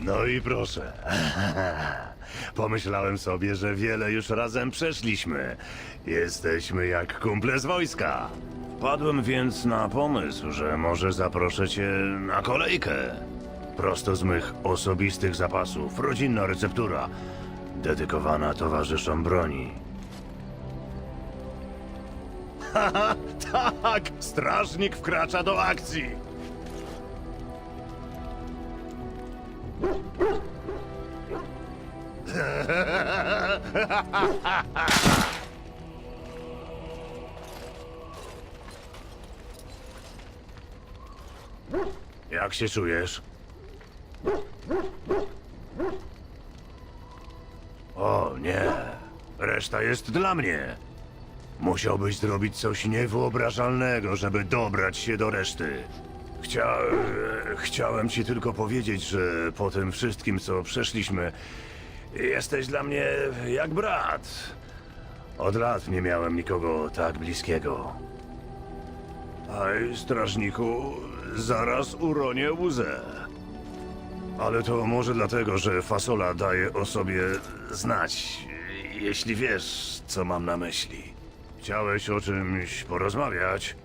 No i proszę. Pomyślałem sobie, że wiele już razem przeszliśmy. Jesteśmy jak kumple z wojska. Wpadłem więc na pomysł, że może zaproszę cię na kolejkę. Prosto z mych osobistych zapasów. Rodzinna receptura. Dedykowana towarzyszom broni. Tak! Strażnik wkracza do akcji! Jak się czujesz? O nie, reszta jest dla mnie. Musiałbyś zrobić coś niewyobrażalnego, żeby dobrać się do reszty. Chcia... Chciałem ci tylko powiedzieć, że po tym wszystkim, co przeszliśmy, jesteś dla mnie jak brat. Od lat nie miałem nikogo tak bliskiego. Aj, strażniku, zaraz uronię łzę. Ale to może dlatego, że fasola daje o sobie znać, jeśli wiesz, co mam na myśli. Chciałeś o czymś porozmawiać?